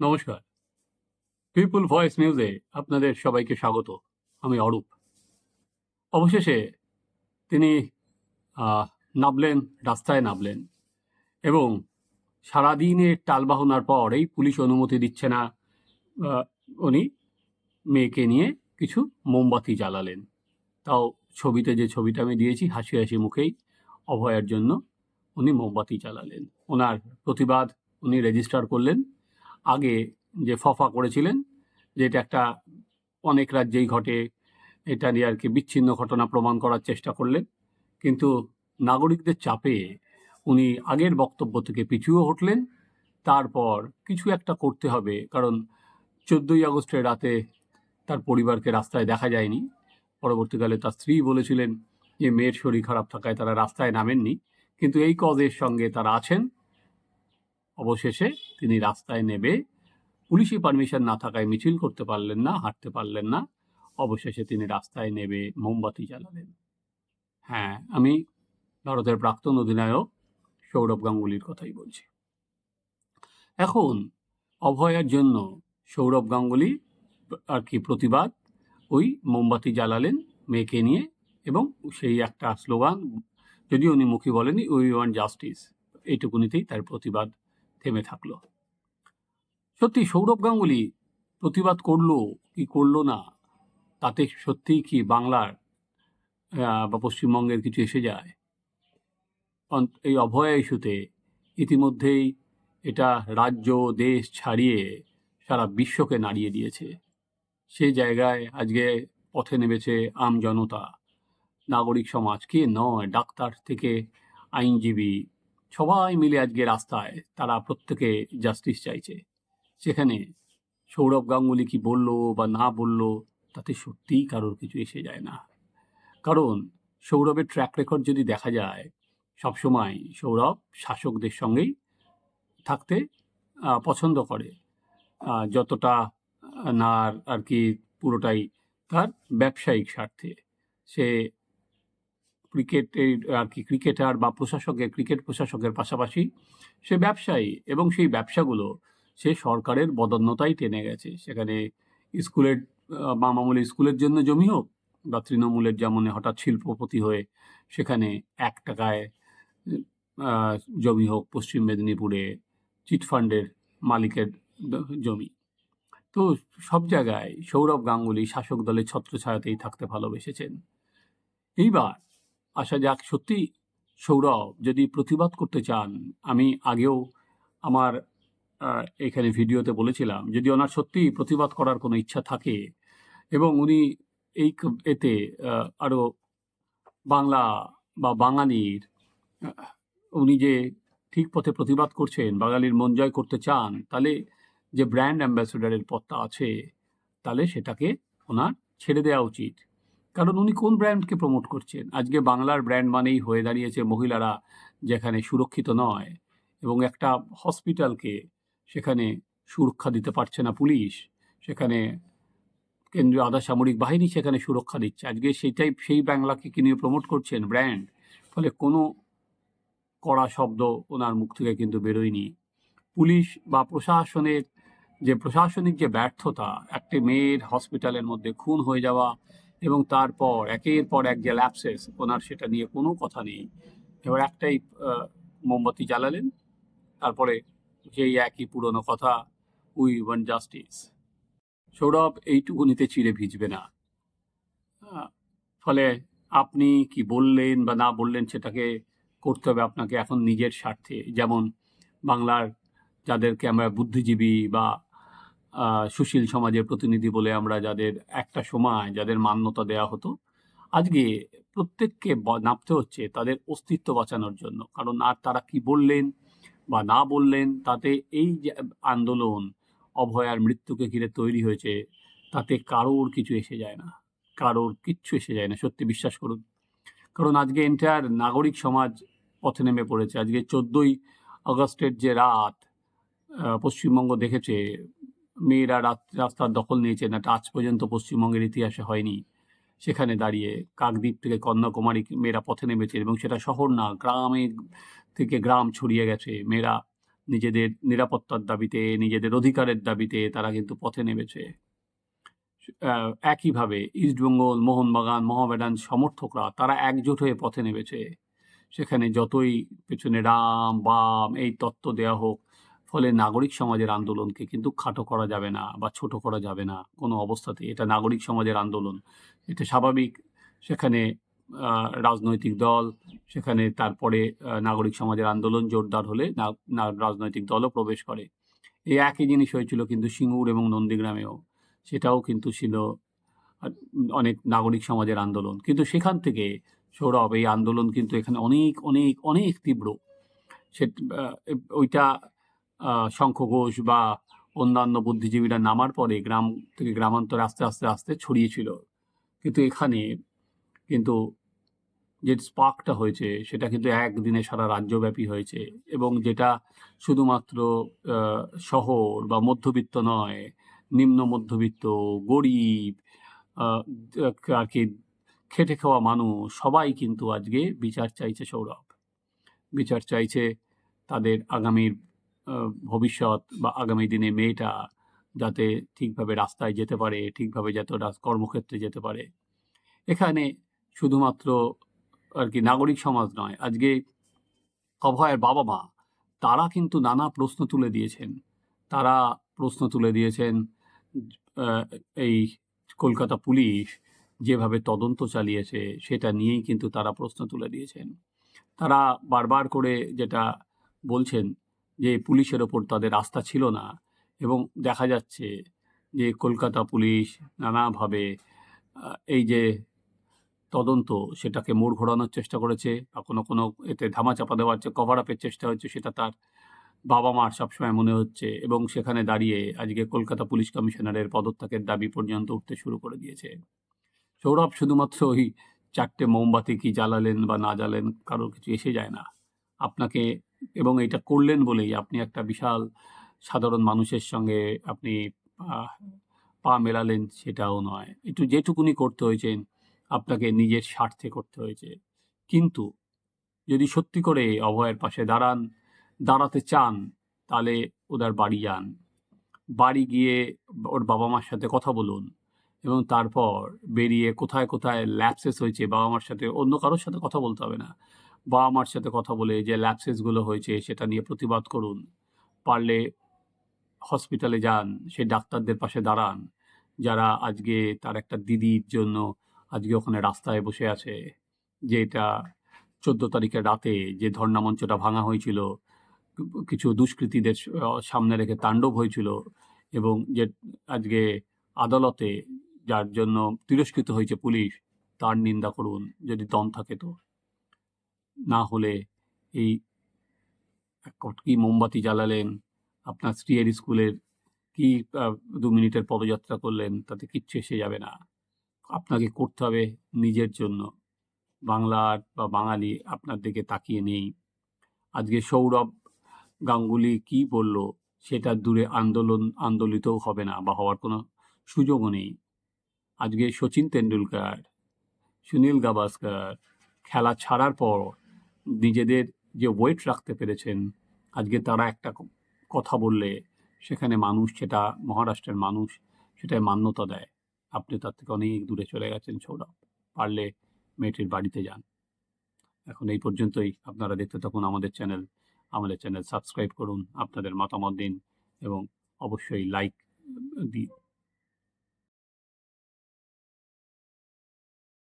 নমস্কার। পিপুল ভয়েস নিউজে আপনাদের সবাইকে স্বাগত। আমি অরূপ। অবশেষে তিনি নামলেন, রাস্তায় নামলেন এবং সারাদিনের টালবাহনার পর এই পুলিশ অনুমতি দিচ্ছে না উনি মেয়েকে নিয়ে কিছু মোমবাতি জ্বালালেন। তাও ছবিতে যে ছবিটা আমি দিয়েছি, হাসি হাসি মুখেই অভয়ের জন্য উনি মোমবাতি জ্বালালেন। ওনার প্রতিবাদ উনি রেজিস্টার করলেন। আগে যে ফফা করেছিলেন, যে এটা একটা অনেক রাজ্যেই ঘটে, এটা নিয়ে আর কি বিচ্ছিন্ন ঘটনা প্রমাণ করার চেষ্টা করলেন। কিন্তু নাগরিকদের চাপে উনি আগের বক্তব্য থেকে পিছুও হটলেন। তারপর কিছু একটা করতে হবে, কারণ চোদ্দোই আগস্টের রাতে তার পরিবারকে রাস্তায় দেখা যায়নি। পরবর্তীকালে তার স্ত্রী বলেছিলেন যে, মেয়ের শরীর খারাপ থাকায় তারা রাস্তায় নামেননি। কিন্তু এই কজের সঙ্গে তারা আছেন। অবশেষে তিনি রাস্তায় নেবে। পুলিশি পারমিশন না থাকায় মিছিল করতে পারলেন না, হাঁটতে পারলেন না। অবশেষে তিনি রাস্তায় নেবে মোমবাতি জ্বালালেন। হ্যাঁ আমি ভারতের প্রাক্তন অধিনায়ক সৌরভ গাঙ্গুলির কথাই বলছি। এখন অভয়ার জন্য সৌরভ গাঙ্গুলি আর কি প্রতিবাদ, ওই মোমবাতি জ্বালালেন মেয়েকে নিয়ে এবং সেই একটা স্লোগান যদি উনি মুখী বলেনি উই ওয়ান্ট জাস্টিস, এইটুকুনিতেই তার প্রতিবাদ থেমে থাকল। সত্যি সৌরভ গাঙ্গুলি প্রতিবাদ করল কি করল না? তাতে সত্যিই কি বাংলার বা পশ্চিমবঙ্গের কিছু এসে যায়? এই অভয়া ইস্যুতে ইতিমধ্যেই এটা রাজ্য, দেশ ছাড়িয়ে সারা বিশ্বকে নাড়িয়ে দিয়েছে। সেই জায়গায় আজকে পথে নেমেছে আম জনতা। নাগরিক সমাজ কে নয়, ডাক্তার থেকে আইনজীবী সবাই মিলে আজকে রাস্তায় তারা প্রত্যেকে জাস্টিস চাইছে। সেখানে সৌরভ গাঙ্গুলি কি বলল বা না বলল, তাতে সত্যিই কারোর কিছু এসে যায় না। কারণ সৌরভের ট্র্যাক রেকর্ড যদি দেখা যায়, সবসময় সৌরভ শাসকদের সঙ্গেই থাকতে পছন্দ করে। যতটা না আর- কি পুরোটাই তার ব্যবসায়িক স্বার্থে। সে ক্রিকেটের আর কি ক্রিকেটার বা প্রশাসকের ক্রিকেট প্রশাসকের পাশাপাশি সে ব্যবসায়ী এবং সেই ব্যবসাগুলো সে সরকারের বদন্যতাই টেনে গেছে। সেখানে স্কুলের আহ, বা মামুলি স্কুলের জন্য জমি হোক বা তৃণমূলের যেমন হঠাৎ শিল্পপতি হয়ে সেখানে এক টাকায় জমি হোক পশ্চিম মেদিনীপুরে চিটফান্ডের মালিকের জমি। তো সব জায়গায় সৌরভ গাঙ্গুলি শাসক দলের ছত্রছায়াতেই থাকতে ভালোবেসেছেন। এইবার আসা যাক সত্যি, সৌরভ, যদি প্রতিবাদ করতে চান, আমি আগেও আমার এখানে ভিডিওতে বলেছিলাম, যদি ওনার সত্যি প্রতিবাদ করার কোনো ইচ্ছা থাকে, এবং উনি এই এতে আরও বাংলা বা বাঙালির উনি যে ঠিক পথে প্রতিবাদ করছেন, বাঙালির মন জয় করতে চান, তাহলে যে ব্র্যান্ড অ্যাম্বাসেডারের পথটা আছে, তাহলে সেটাকে ওনার ছেড়ে দেওয়া উচিত। কারণ উনি কোন ব্র্যান্ডকে প্রমোট করছেন? আজকে বাংলার ব্র্যান্ড মানেই হয়ে দাঁড়িয়েছে মহিলারা যেখানে সুরক্ষিত নয় এবং একটা হসপিটালকে সেখানে সুরক্ষা দিতে পারছে না পুলিশ, সেখানে কেন্দ্রীয় আধা সামরিক বাহিনী সেখানে সুরক্ষা দিচ্ছে। আজকে সেটাই সেই বাংলাকে কি নিয়ে প্রমোট করছেন ব্র্যান্ড? ফলে কোনো কড়া শব্দ ওনার মুখ থেকে কিন্তু বেরোয়নি। পুলিশ বা প্রশাসনের যে প্রশাসনিক যে ব্যর্থতা, একটি মেয়ের হসপিটালের মধ্যে খুন হয়ে যাওয়া এবং তারপর একের পর এক যে ল্যাপসেস ওনার সেটা নিয়ে কোনো কথা নেই। এবার একটাই মোমবাতি জ্বালালেন, তারপরে সেই একই পুরনো কথা উই ওয়ান জাস্টিস সৌরভ এইটুকুনিতে চিড়ে ভিজবে না। ফলে আপনি কি বললেন বা না বললেন সেটাকে করতে হবে আপনাকে এখন নিজের স্বার্থে। যেমন বাংলার যাদেরকে আমরা বুদ্ধিজীবী বা সুশীল সমাজের প্রতিনিধি বলে আমরা যাদের একটা সময়, যাদের মান্যতা দেওয়া হতো, আজকে প্রত্যেককে নামতে হচ্ছে তাদের অস্তিত্ব বাঁচানোর জন্য। কারণ আর তারা কি বললেন বা না বললেন, তাতে এই যে আন্দোলন অভয়ার মৃত্যুকে ঘিরে তৈরি হয়েছে, তাতে কারোর কিছু এসে যায় না। কারোর কিচ্ছু এসে যায় না, সত্যি বিশ্বাস করুন। কারণ আজকে এন্টায়ার নাগরিক সমাজ পথে নেমে পড়েছে। আজকে চোদ্দোই আগস্টের যে রাত পশ্চিমবঙ্গ দেখেছে মেয়েরা রাত রাস্তার দখল নিয়েছেন এটা আজ পর্যন্ত পশ্চিমবঙ্গের ইতিহাসে হয়নি। সেখানে দাঁড়িয়ে কাকদ্বীপ থেকে কন্যাকুমারী মেয়েরা পথে নেমেছে এবং সেটা শহর না, গ্রামে থেকে গ্রাম ছড়িয়ে গেছে। মেয়েরা নিজেদের নিরাপত্তার দাবিতে, নিজেদের অধিকারের দাবিতে তারা কিন্তু পথে নেমেছে। একইভাবে ইস্টবেঙ্গল মোহনবাগান, মোহামেডান সমর্থকরা তারা একজোট হয়ে পথে নেমেছে। সেখানে যতই পেছনে রাম, বাম এই তত্ত্ব দেওয়া হোক ফলে নাগরিক সমাজের আন্দোলনকে কিন্তু খাটো করা যাবে না বা ছোট করা যাবে না কোনো অবস্থাতেই এটা নাগরিক সমাজের আন্দোলন। এটা স্বাভাবিক। সেখানে রাজনৈতিক দল, সেখানে তারপরে নাগরিক সমাজের আন্দোলন জোরদার হলে রাজনৈতিক দলও প্রবেশ করে। এই একই জিনিস হয়েছিল কিন্তু সিঙ্গুর এবং নন্দীগ্রামেও। সেটাও কিন্তু ছিল অনেক নাগরিক সমাজের আন্দোলন। কিন্তু সেখান থেকে সৌরভ, এই আন্দোলন কিন্তু এখানে অনেক অনেক অনেক তীব্র। সে ওইটা শঙ্খ ঘোষ বা অন্যান্য বুদ্ধিজীবীরা নামার পরে গ্রাম থেকে গ্রামান্তরে আস্তে আস্তে আস্তে ছড়িয়েছিল কিন্তু এখানে কিন্তু যে স্পার্কটা হয়েছে, সেটা কিন্তু একদিনে সারা রাজ্যব্যাপী হয়েছে এবং যেটা শুধুমাত্র শহর বা মধ্যবিত্ত নয়, নিম্ন মধ্যবিত্ত, গরিব আর কি খেটে খাওয়া মানুষ, সবাই কিন্তু আজকে বিচার চাইছে সৌরভ। বিচার চাইছে তাদের আগামীর ভবিষ্যৎ বা আগামী দিনে মেয়েটা যাতে ঠিকভাবে রাস্তায় যেতে পারে, ঠিকভাবে যাতে কর্মক্ষেত্রে যেতে পারে। এখানে শুধুমাত্র আর কি নাগরিক সমাজ নয়, আজকে অভয়ের বাবা মা, তারা কিন্তু নানা প্রশ্ন তুলে দিয়েছেন। তারা প্রশ্ন তুলে দিয়েছেন এই কলকাতা পুলিশ যেভাবে তদন্ত চালিয়েছে, সেটা নিয়েই কিন্তু তারা প্রশ্ন তুলে দিয়েছেন। তারা বারবার করে যেটা বলছেন যে পুলিশের ওপর তাদের আস্থা ছিল না এবং দেখা যাচ্ছে যে কলকাতা পুলিশ নানাভাবে এই যে তদন্ত সেটাকে মোড় ঘোরানোর চেষ্টা করেছে বা কোনো কোনো এতে ধামাচাপা দেওয়ার কভার আপের চেষ্টা হচ্ছে সেটা তার বাবা মার সবসময় মনে হচ্ছে এবং সেখানে দাঁড়িয়ে আজকে কলকাতা পুলিশ কমিশনারের পদত্যাগের দাবি পর্যন্ত উঠতে শুরু করে দিয়েছে। সৌরভ শুধুমাত্র ওই চারটে মোমবাতি কি জ্বালালেন বা না জ্বালেন কারোর কিছু এসে যায় না। আপনাকে এবং এটা করলেন বলেই আপনি একটা বিশাল সাধারণ মানুষের সঙ্গে আপনি পা মেলালেন সেটাও নয়। একটু যেটুকুনি করতে হয়েছে, আপনাকে নিজের স্বার্থে করতে হয়েছে। কিন্তু যদি সত্যি করে অভয়ের পাশে দাঁড়ান, দাঁড়াতে চান, তাহলে ওদের বাড়ি যান। বাড়ি গিয়ে ওর বাবা মার সাথে কথা বলুন এবং তারপর বেরিয়ে কোথায় কোথায় ল্যাপসেস হয়েছে বাবা মার সাথে অন্য কারোর সাথে কথা বলতে হবে না। বাবা মার সাথে কথা বলে যে ল্যাপসেসগুলো হয়েছে সেটা নিয়ে প্রতিবাদ করুন। পারলে হসপিটালে যান, সেই ডাক্তারদের পাশে দাঁড়ান। যারা আজকে তার একটা দিদির জন্য আজকে ওখানে রাস্তায় বসে আছে, যে এটা চোদ্দ তারিখের রাতে যে ধর্ণা মঞ্চটা ভাঙা হয়েছিল, কিছু দুষ্কৃতীদের সামনে রেখে তাণ্ডব হয়েছিল এবং যে আজকে আদালতে যার জন্য তিরস্কৃত হয়েছে পুলিশ, তার নিন্দা করুন, যদি দম থাকে তো। না হলে এই এক কট- কি মোমবাতি জ্বালালেন, আপনার স্ত্রীর স্কুলের কি দু মিনিটের পদযাত্রা করলেন, তাতে কিচ্ছু এসে যাবে না। আপনাকে করতে হবে নিজের জন্য। বাংলার বা বাঙালি আপনার দিকে তাকিয়ে নেই। আজকে সৌরভ গাঙ্গুলি কি বলল সেটা দূরে আন্দোলন আন্দোলিতও হবে না বা হওয়ার কোনো সুযোগও নেই। আজকে সচিন তেন্ডুলকার, সুনীল গাভাস্কর, খেলা ছাড়ার পর নিজেদের যে ওয়েট রাখতে পেরেছেন, আজকে তারা একটা কথা বললে সেখানে মানুষ সেটা, মহারাষ্ট্রের মানুষ সেটায় মান্যতা দেয়। আপনি তার থেকে অনেক দূরে চলে গেছেন, সৌরভ। পারলে মেয়েটির বাড়িতে যান। এখন এই পর্যন্তই। আপনারা দেখতে থাকুন আমাদের চ্যানেল। আমাদের চ্যানেল সাবস্ক্রাইব করুন আপনাদের মতামত দিন এবং অবশ্যই লাইক দিন